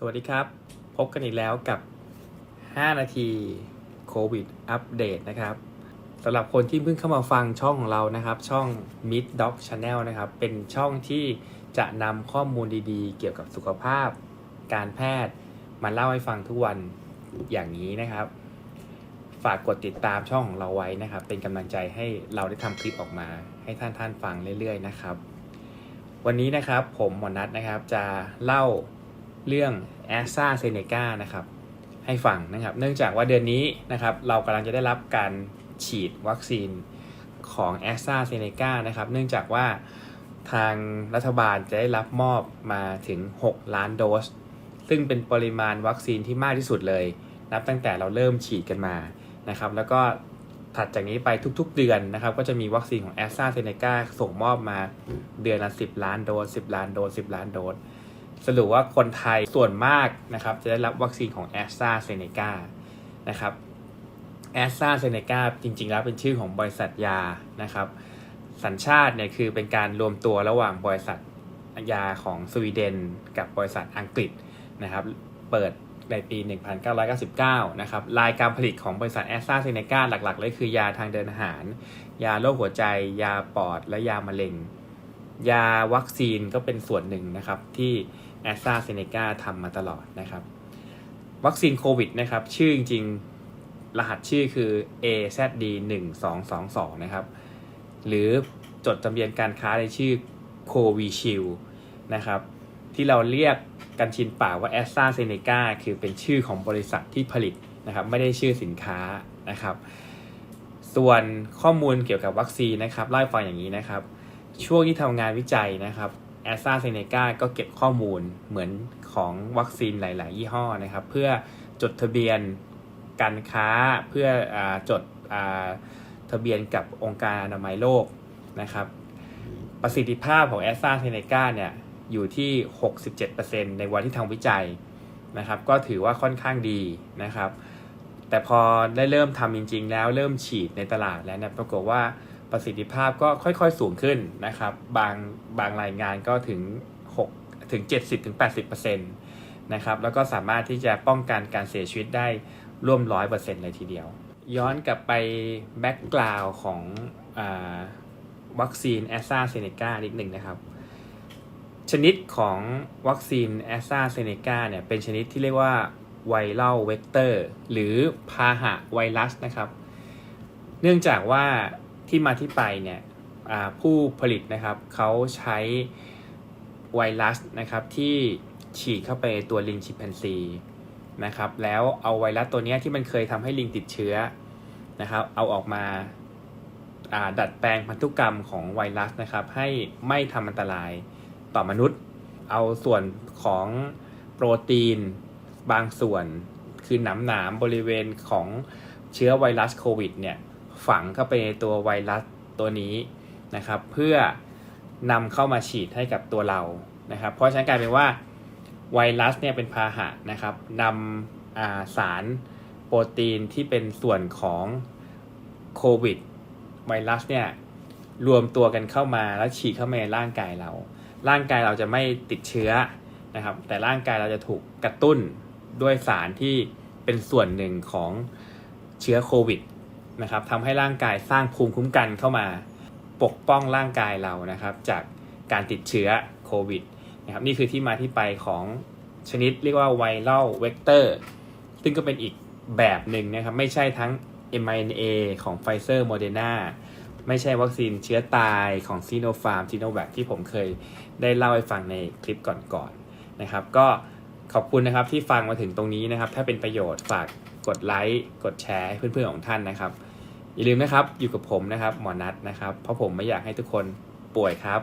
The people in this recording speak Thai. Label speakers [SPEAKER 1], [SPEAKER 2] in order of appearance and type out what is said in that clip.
[SPEAKER 1] สวัสดีครับ พบกันอีกแล้วกับ 5 นาทีโควิดอัปเดตนะครับสำหรับคนที่เพิ่งเข้ามาฟังช่องของเรานะครับ ช่อง Mid Dog Channel นะครับ เป็นช่องที่จะนำข้อมูลดีๆ เกี่ยวกับสุขภาพ การแพทย์มาเล่าให้ฟังทุกวันอย่างนี้นะครับ ฝากกดติดตามช่องของเราไว้นะครับ เป็นกำลังใจให้เราได้ทำคลิปออกมาให้ท่านท่านฟังเรื่อยๆนะครับ วันนี้นะครับผมหมอนัทนะครับจะเล่า เรื่องแอสซาเซเนกานะครับให้ฟังนะครับ เนื่องจากว่าเดือนนี้นะครับเรากำลังจะได้รับการฉีดวัคซีนของแอสซาเซเนกานะครับ เนื่องจากว่าทางรัฐบาลจะได้รับมอบมาถึง 6 ล้านโดส ซึ่งเป็นปริมาณวัคซีนที่มากที่สุดเลย นับตั้งแต่เราเริ่มฉีดกันมานะครับ แล้วก็ถัดจากนี้ไปทุกๆเดือนนะครับ ก็จะมีวัคซีนของแอสซาเซเนกาส่งมอบมาเดือนละ 10 ล้านโดส 10 ล้านโดส 10 ล้านโดส สรุปว่าคนไทยส่วนมากนะครับจะได้รับวัคซีนของแอสตราเซเนกานะครับแอสตราเซเนกาจริง ๆ แล้วเป็นชื่อของบริษัทยานะครับ สัญชาติเนี่ยคือเป็นการรวมตัวระหว่างบริษัทยาของสวีเดน กับบริษัทอังกฤษนะครับ เปิดในปี 1999 นะครับ รายการผลิตของบริษัทแอสตราเซเนกาหลักๆ เลยคือยาทางเดินอาหาร ยาโรคหัวใจ ยาปอด และยามะเร็ง ยาวัคซีนก็เป็นส่วนหนึ่งนะครับที่ แอสตราเซเนกาทำมาตลอดนะครับ วัคซีนโควิดนะครับ ชื่อจริงๆ รหัสชื่อคือ AZD 1 2 2 2 นะครับ หรือจดทะเบียนการค้าในชื่อ c o v i s h i e l d นะครับ ที่เราเรียกกันชินปากว่า a s t r a z เซ e c a คือเป็นชื่อของบริษัทที่ผลิตนะครับ ไม่ได้ชื่อสินค้านะครับ ส่วนข้อมูลเกี่ยวกับวัคซีนนะครับเล่าให้ฟังอย่างนี้นะครับ ช่วงที่ทำงานวิจัยนะครับ แอสตราเซเนกาก็เก็บข้อมูลเหมือนของวัคซีนหลาย ๆ ยี่ห้อนะครับ เพื่อจดทะเบียนการค้าเพื่ออจดอทะเบียนกับองค์การอนามัยโลกนะครับ ประสิทธิภาพของแอสตราเซเนกาเนี่ยอยู่ที่ 67%ในวันที่ทำวิจัยนะครับ ก็ถือว่าค่อนข้างดีนะครับ แต่พอได้เริ่มทำจริง ๆ แล้วเริ่มฉีดในตลาดแล้วเนี่ยปรากฏว่า ประสิทธิภาพก็ค่อยๆสูงขึ้นนะครับ บางบางรายงานก็ถึง6ถึง 70ถึง80%นะครับแล้วก็สามารถที่จะป้องกันการเสียชีวิตได้ร่วม 100%เลยทีเดียว ย้อนกลับไปแบ็กกราวของอวัคซีนแอสตราเซเนกานิดหนึ่งนะครับ ชนิดของวัคซีนแอสตราเซเนกาเนี่ยเป็นชนิดที่เรียกว่าไวรัลเวกเตอร์หรือพาหะไวรัสนะครับ เนื่องจากว่า ที่มาที่ไปเนี่ยผู้ผลิตนะครับเขาใช้ไวรัสนะครับที่ฉีดเข้าไปตัวลิงชิมแปนซีนะครับแล้วเอาไวรัสตัวนี้ที่มันเคยทำให้ลิงติดเชื้อนะครับเอาออกมาาดัดแปลงพันธุกรรมของไวรัสนะครับให้ไม่ทำอันตรายต่อมนุษย์ เอาส่วนของโปรตีนบางส่วนคือหนามหนามๆบริเวณของเชื้อไวรัสโควิดเนี่ย ฝังเข้าไปในตัวไวรัสตัวนี้นะครับ เพื่อนำเข้ามาฉีดให้กับตัวเรานะครับ เพราะฉะนั้นกลายเป็นว่าไวรัสเนี่ยเป็นพาหะนะครับนำาสารโปรตีนที่เป็นส่วนของโควิดไวรัสเนี่ยรวมตัวกันเข้ามาแล้วฉีดเข้ามาในร่างกายเรา ร่างกายเราจะไม่ติดเชื้อนะครับ แต่ร่างกายเราจะถูกกระตุ้นด้วยสารที่เป็นส่วนหนึ่งของเชื้อโควิด นะครับทำให้ร่างกายสร้างภูมิคุ้มกันเข้ามาปกป้องร่างกายเรานะครับ จากการติดเชื้อโควิดนะครับนี่คือที่มาที่ไปของชนิดเรียกว่าไวรัลเวกเตอร์ซึ่งก็เป็นอีกแบบหนึ่งนะครับ ไม่ใช่ทั้ง mRNA ของ Pfizer Moderna ไม่ใช่วัคซีนเชื้อตายของซีโนฟาร์มซีโนแวคที่ผมเคยได้เล่าให้ฟังในคลิปก่อนๆนะครับ ก็ขอบคุณนะครับที่ฟังมาถึงตรงนี้นะครับ ถ้าเป็นประโยชน์ฝากกดไลค์กดแชร์ให้เพื่อนๆของท่านนะครับ อย่าลืมนะครับอยู่กับผมนะครับ หมอนัทนะครับ เพราะผมไม่อยากให้ทุกคนป่วยครับ